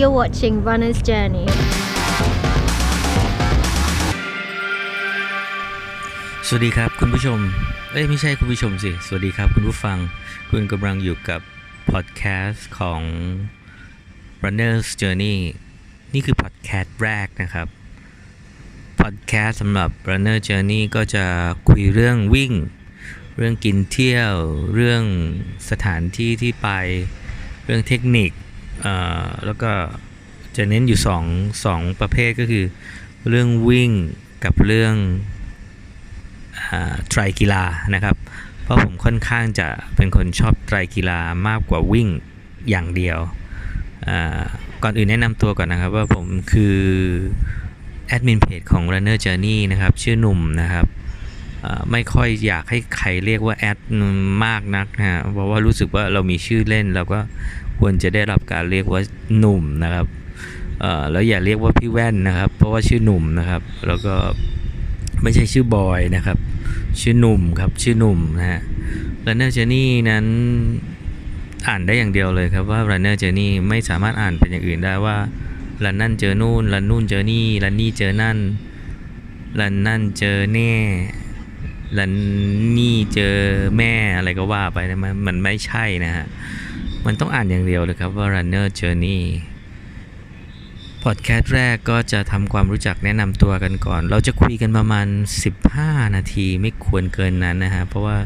You're watching Runner's Journey. สวัสดีครับคุณผู้ชม เอ้ยไม่ใช่คุณผู้ชมสิ สวัสดีครับคุณผู้ฟัง คุณกำลังอยู่กับพอดแคสต์ของ Runner's Journey นี่คือพอดแคสต์แรกนะครับ พอดแคสต์สำหรับ Runner Journey ก็จะคุยเรื่องวิ่ง เรื่องกินเที่ยว เรื่องสถานที่ที่ไป เรื่องเทคนิค แล้วก็จะเน้นอยู่สองสองประเภทก็คือ เรื่องวิ่งกับเรื่องไตรกีฬานะครับ เพราะผมค่อนข้างจะเป็นคนชอบไตรกีฬามากกว่าวิ่งอย่างเดียว ก่อนอื่นแนะนำตัวก่อนนะครับว่าผมคือแอดมินเพจของ Runner Journey นะครับ ชื่อหนุ่มนะครับไม่ค่อยอยากให้ใครเรียกว่าแอดมากนักนะฮะเพราะว่ารู้สึกว่าเรามีชื่อเล่นเราก็ ควรจะได้รับการเรียกว่าหนุ่มนะครับเอ่อแล้วอย่าเรียกว่าพี่แว่นนะครับ เพราะว่าชื่อหนุ่มนะครับ แล้วก็ไม่ใช่ชื่อบอยนะครับ ชื่อหนุ่มครับชื่อหนุ่มนะฮะ Runner Journey นั้นอ่านได้อย่างเดียวเลยครับว่า Runner Journey ไม่สามารถอ่านเป็นอย่างอื่นได้ว่ารันนั่นเจอนู่นรันนู่นเจอนี่รันนี่เจอนั่นรันนั่นเจอแน่รันนี่เจอแม่อะไรก็ว่าไปนะมันไม่ใช่นะฮะ มันต้องอ่านอย่างเดียวเลยครับว่า Runner Journey พอดแคสต์แรกก็จะทำความรู้จักแนะนำตัวกันก่อน เราจะคุยกันประมาณ 15 นาทีไม่ควรเกินนั้นนะฮะ เพราะว่า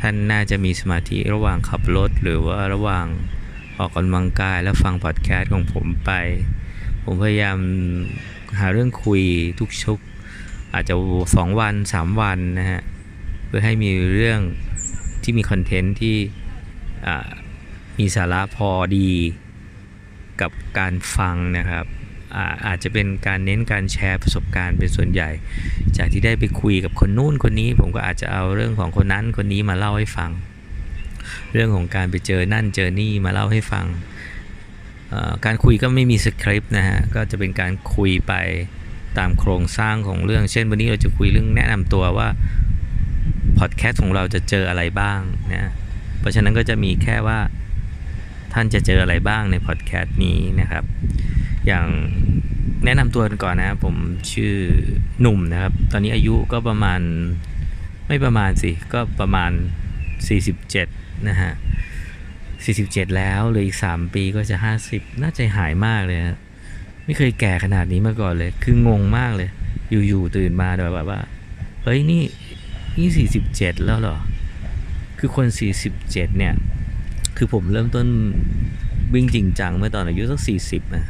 ท่านน่าจะมีสมาธิระหว่างขับรถ หรือว่าระหว่างออกกำลังกายแล้วฟังพอดแคสต์ของผมไป ผมพยายามหาเรื่องคุยทุกชุก อาจจะ 2 วัน 3 วันนะฮะ เพื่อให้มีเรื่องที่มีคอนเทนต์ที่อ่า มีสาระพอดีกับการฟังนะครับอาอาจจะเป็นการเน้นการแชร์ประสบการณ์เป็นส่วนใหญ่ จากที่ได้ไปคุยกับคนนู้นคนนี้ ผมก็อาจจะเอาเรื่องของคนนั้นคนนี้มาเล่าให้ฟัง เรื่องของการไปเจอนั่นเจอนี่มาเล่าให้ฟัง การคุยก็ไม่มีสคริปต์นะฮะ ก็จะเป็นการคุยไปตามโครงสร้างของเรื่อง เช่น วันนี้เราจะคุยเรื่องแนะนำตัวว่าพอดแคสต์ของเราจะเจออะไรบ้างนะ เพราะฉะนั้นก็จะมีแค่ว่า ท่านจะเจออะไรบ้างในพอดแคสต์นี้นะครับ อย่างแนะนำตัวกันก่อนนะผมชื่อหนุ่มนะครับ ตอนนี้อายุก็ประมาณไม่ประมาณสิ ก็ประมาณ 47 นะฮะ 47 แล้วเหลยอีก 3 ปีก็จะ 50 น่าใจหายมากเลยนะไม่เคยแก่ขนาดนี้มาก่อนเลย คืองงมากเลย อยู่ๆตื่นมาแบบว่า เฮ้ยนี่นี่47 แล้วเหรอ คือคน 47 เนี่ย คือผมเริ่มต้นวิ่งจริงจังเมื่อตอนอายุสัก40นะ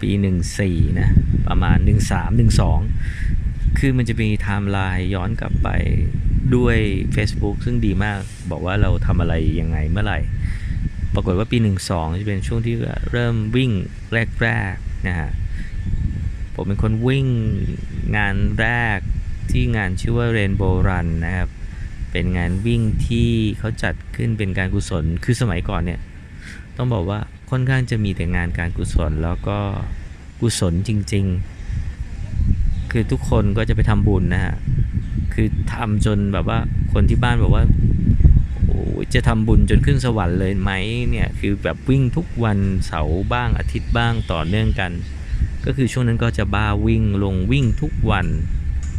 ปีหนึ่งสี่นะประมาณหนึ่งสามหนึ่งสองคือมันจะมีไทม์ไลน์ย้อนกลับไปด้วย Facebook ซึ่งดีมากบอกว่าเราทำอะไรยังไงเมื่อไหร่ ปรากฏว่าปี 12 จะเป็นช่วงที่เริ่มวิ่งแรกๆนะฮะผมเป็นคนวิ่งงานแรกที่งานชื่อว่า Rainbow Run นะครับ เป็นงานวิ่งที่เขาจัดขึ้นเป็นการกุศล คือสมัยก่อนเนี่ยต้องบอกว่าค่อนข้างจะมีแต่งานการกุศลแล้วก็กุศลจริง ๆ คือทุกคนก็จะไปทำบุญนะฮะ คือทำจนแบบว่าคนที่บ้านบอกว่าโอ้จะทำบุญจนขึ้นสวรรค์เลยไหมเนี่ย คือแบบวิ่งทุกวันเสาร์บ้างอาทิตย์บ้างต่อเนื่องกัน ก็คือช่วงนั้นก็จะบ้าวิ่งลงวิ่งทุกวัน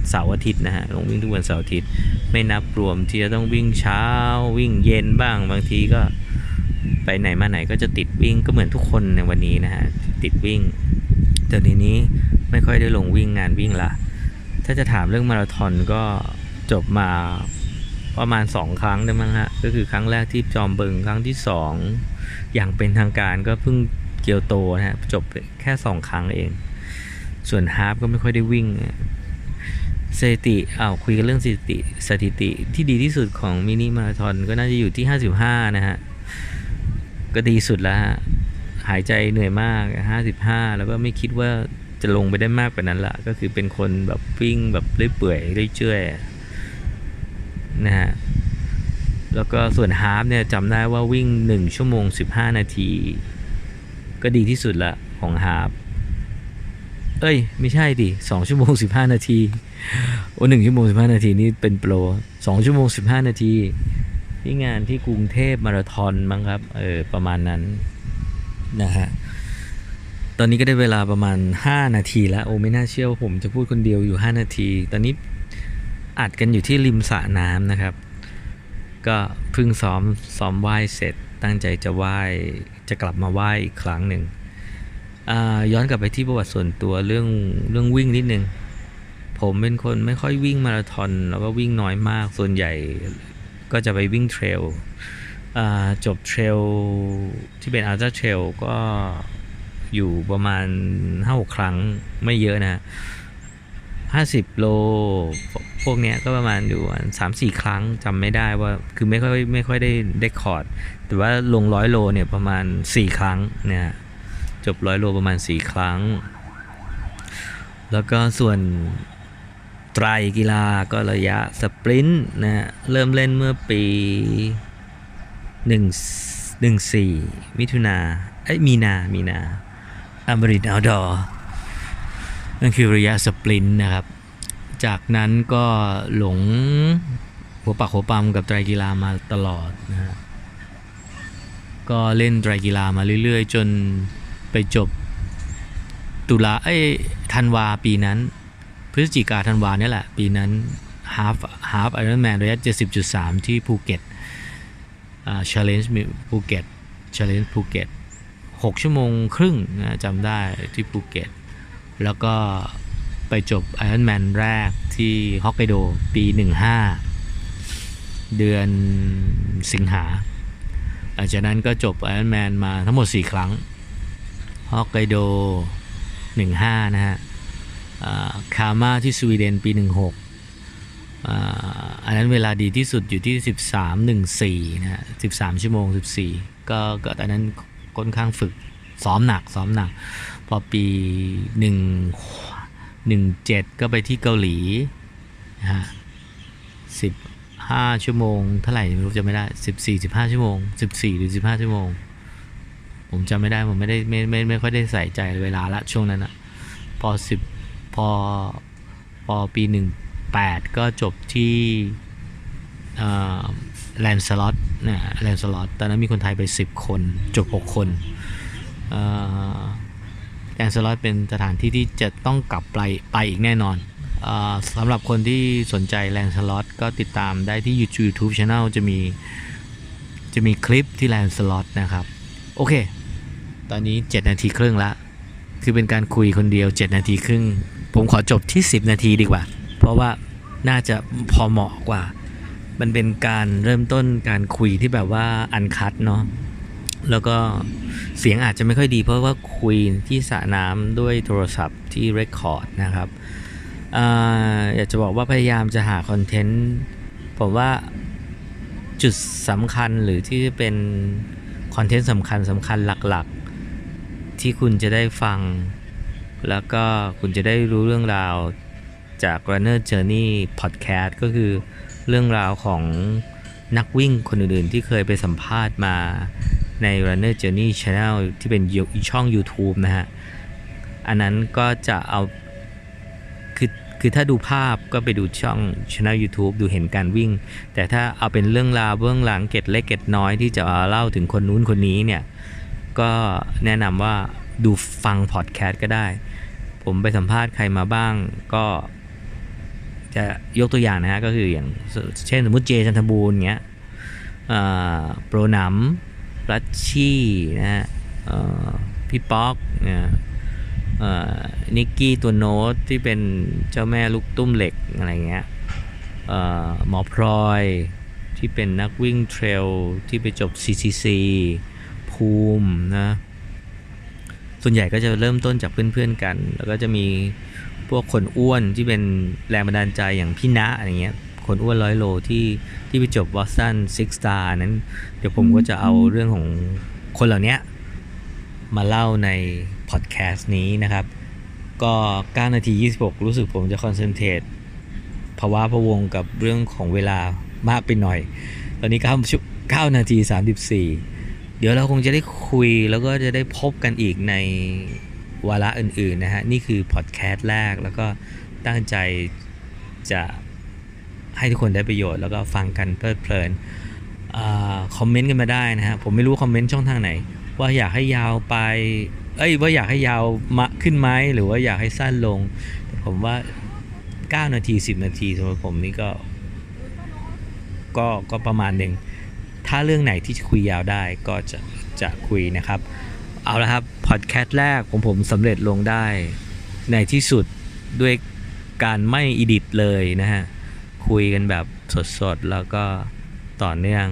เสาร์อาทิตย์นะฮะลงวิ่งทุกวันเสาร์อาทิตย์ ไม่นับรวมที่จะต้องวิ่งเช้าวิ่งเย็นบ้างบางทีก็ไปไหนมาไหนก็จะติดวิ่งก็เหมือนทุกคนในวันนี้นะฮะติดวิ่งแต่ทีนี้ไม่ค่อยได้ลงวิ่งงานวิ่งละถ้าจะถามเรื่องมาราธอนก็จบมาประมาณ 2 ครั้งได้มั้งฮะก็คือครั้งแรกที่จอมบึงครั้งที่ 2 อย่างเป็นทางการก็เพิ่งเกียวโตนะฮะจบแค่ 2 ครั้งเอง ส่วนฮาล์ฟก็ไม่ค่อยได้วิ่ง สถิติอ้าวคุยกันเรื่องสถิติสถิติที่ดีที่สุดของมินิมาราธอนก็น่าจะอยู่ที่ 55 นะฮะ ก็ดีสุดแล้วฮะ หายใจเหนื่อยมาก 55 แล้วก็ไม่คิดว่าจะลงไปได้มากกว่านั้นละก็คือเป็นคนแบบวิ่งแบบเรื่อยเปื่อยเรื่อยเจื่อยนะฮะ แล้วก็ส่วนฮาล์ฟเนี่ยจำได้ว่าวิ่ง 1 ชั่วโมง 15 นาที ก็ดีที่สุดละของฮาล์ฟ เอ้ย ไม่ใช่ดิ2ชั่วโมง15นาทีโอ้หนึ่งชั่วโมง15นาทีนี่เป็นโปร2ชั่วโมง15นาทีที่งานที่กรุงเทพมาราธอนมั้งครับ เออ ประมาณนั้นนะฮะ ตอนนี้ก็ได้เวลาประมาณ 5 นาทีแล้ว โอ้ไม่น่าเชื่อว่าผมจะพูดคนเดียวอยู่ 5 นาที ตอนนี้อัดกันอยู่ที่ริมสระน้ำนะครับ ก็เพิ่งซ้อมซ้อมว่ายเสร็จ ตั้งใจจะว่ายจะกลับมาว่ายอีกครั้งหนึ่ง ย้อนกลับไปที่ประวัติส่วนตัวเรื่องเรื่องวิ่งนิดนึง ผมเป็นคนไม่ค่อยวิ่งมาราธอนแล้วก็วิ่งน้อยมากส่วนใหญ่ก็จะไปวิ่งเทรลจบเทรลที่เป็นอัลตร้าเทรลก็อยู่ประมาณ5-6ครั้งไม่เยอะนะ50โล พวกเนี้ยก็ประมาณอยู่สามสี่ครั้งจำไม่ได้ว่าคือไม่ค่อยไม่ค่อยได้ได้คอร์ด แต่ว่าลงร้อยโลเนี่ยประมาณ4ครั้งเนี่ย จบร้อยโลประมาณ 4 ครั้ง แล้วก็ส่วนไตรกีฬาก็ระยะสปรินต์นะฮะเริ่มเล่นเมื่อปี1 14มิถุนาเอ้ยมีนามีนาอมรินเอาดอนั่นคือระยะสปรินต์นะครับ จากนั้นก็หลงหัวปักหัวปั๊มกับไตรกีฬามาตลอดนะฮะก็เล่นไตรกีฬามาเรื่อยๆ จน ไปจบ ตุลาเอ้ยธันวาปีนั้น พฤศจิกาธันวาเนี่ยแหละ ปีนั้น half half Ironman ระยะ 70.3 ที่ภูเก็ตอ่า challenge ภูเก็ต challenge ภูเก็ต6 ชั่วโมงครึ่งนะจำได้ที่ภูเก็ต แล้วก็ไปจบ Ironman แรกที่ฮอกไกโดปี 15 เดือนสิงหาหลังจากนั้นก็จบ Ironman มาทั้งหมด 4 ครั้ง ฮอกไกโด 15 นะฮะคามาที่สวีเดนปี 16อ่าอันนั้นเวลาดีที่สุดอยู่ที่ 13 14 นะฮะ 13 ชั่วโมง 14 ก็ก็อันนั้นค่อนข้างฝึกซ้อมหนักซ้อมหนัก พอปี 1 17 ก็ไปที่เกาหลีนะฮะ10ห้าชั่วโมง เท่าไหร่ไม่รู้จำไม่ได้สิบสี่สิบห้าชั่วโมงสิบสี่หรือสิบห้าชั่วโมง ผมจำไม่ได้ผมไม่ได้ไม่ไม่ไม่ค่อยได้ใส่ใจเวลาละช่วงนั้นอะพอสิบพอพอปีหนึ่งแปดก็จบที่แลนสล็อตเนี่ยแลนสล็อตตอนนั้นมีคนไทยไปสิบคนจบหกคนแลนสล็อตเป็นสถานที่ที่จะต้องกลับไปไปอีกแน่นอนอสำหรับคนที่สนใจแลนสล็อตก็ติดตามได้ที่ YouTube YouTube Channel จะมีจะมีคลิปที่แลนสล็อตนะครับ โอเค ตอนนี้ 7 นาทีครึ่งละ คือเป็นการคุยคนเดียว 7 นาทีครึ่ง ผมขอจบที่ 10 นาทีดีกว่า เพราะว่าน่าจะพอเหมาะกว่า มันเป็นการเริ่มต้นการคุยที่แบบว่าอันคัดเนาะ แล้วก็เสียงอาจจะไม่ค่อยดี เพราะว่าคุยที่สระน้ำด้วยโทรศัพท์ที่เรคคอร์ดนะครับอาอยากจะบอกว่าพยายามจะหาคอนเทนต์ผมว่าจุดสำคัญหรือที่เป็นคอนเทนต์สำคัญสำคัญหลักๆ ที่คุณจะได้ฟัง แล้วก็คุณจะได้รู้เรื่องราวจาก Runner Journey Podcast ก็คือเรื่องราวของนักวิ่งคนอื่นๆ ที่เคยไปสัมภาษณ์มาใน Runner Journey Channel ที่เป็นช่อง YouTube นะฮะ อันนั้นก็จะเอาคือคือถ้าดูภาพก็ไปดูช่อง channel YouTube ดูเห็นการวิ่ง แต่ถ้าเอาเป็นเรื่องราวเบื้องหลังเก็ดเล็กเก็ดน้อยที่จะเเล่าถึงคนนู้นคนนี้เนี่ย ก็แนะนำว่าดูฟังพอดแคสต์ก็ได้ ผมไปสัมภาษณ์ใครมาบ้างก็จะยกตัวอย่างนะฮะก็คืออย่างเช่นสมมติเจจันทบูรณ์เงี้ยโปรหนำรัชชี่นะฮะพี่ป๊อกเนี่ยนิกกี้ตัวโน้ตที่เป็นเจ้าแม่ลูกตุ้มเหล็กอะไรเงี้ยหมอพลอยที่เป็นนักวิ่งเทรลที่ไปจบ CCC ภูมินะส่วนใหญ่ก็จะเริ่มต้นจากเพื่อนๆกัน แล้วก็จะมีพวกคนอ้วนที่เป็นแรงบันดาลใจอย่างพี่ณะอะไรเงี้ยคนอ้วนร้อยโลที่ที่ไปจบบอสตันซิกสตาร์นั้น เดี๋ยวผมก็จะเอาเรื่องของคนเหล่านี้มาเล่าในพอดแคสต์นี้นะครับ ก็ 9 นาที 26 รู้สึกผมจะคอนเซนเทรตภาวะพะวงกับเรื่องของเวลามากไปหน่อย ตอนนี้9 9นาที 34 เดี๋ยวเราคงจะได้คุยแล้วก็จะได้พบกันอีกในวาระอื่นๆนะฮะ นี่คือพอดแคสต์แรกแล้วก็ตั้งใจจะให้ทุกคนได้ประโยชน์แล้วก็ฟังกันเพลิดเพลินคอมเมนต์กันมาได้นะฮะ ผมไม่รู้คอมเมนต์ช่องทางไหน ว่าอยากให้ยาวไป เอ้ยว่าอยากให้ยาวมาขึ้นไหมหรือว่าอยากให้สั้นลง ผมว่า 9 นาที 10 นาทีสำหรับผมนี่ก็ ก็ก็ประมาณหนึ่ง ถ้าเรื่องไหนที่จะคุยยาวได้ก็จะจะคุยนะครับ เอาละครับพอดแคสต์แรกของผมสำเร็จลงได้ในที่สุดด้วยการไม่อิดิตเลยนะฮะ คุยกันแบบสดๆ แล้วก็ต่อเนื่อง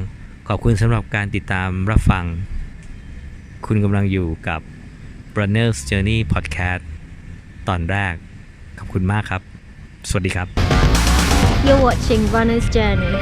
ขอบคุณสำหรับการติดตามรับฟัง คุณกำลังอยู่กับ Runner's Journey Podcast ตอนแรก ขอบคุณมากครับ สวัสดีครับ You're watching Runner's Journey.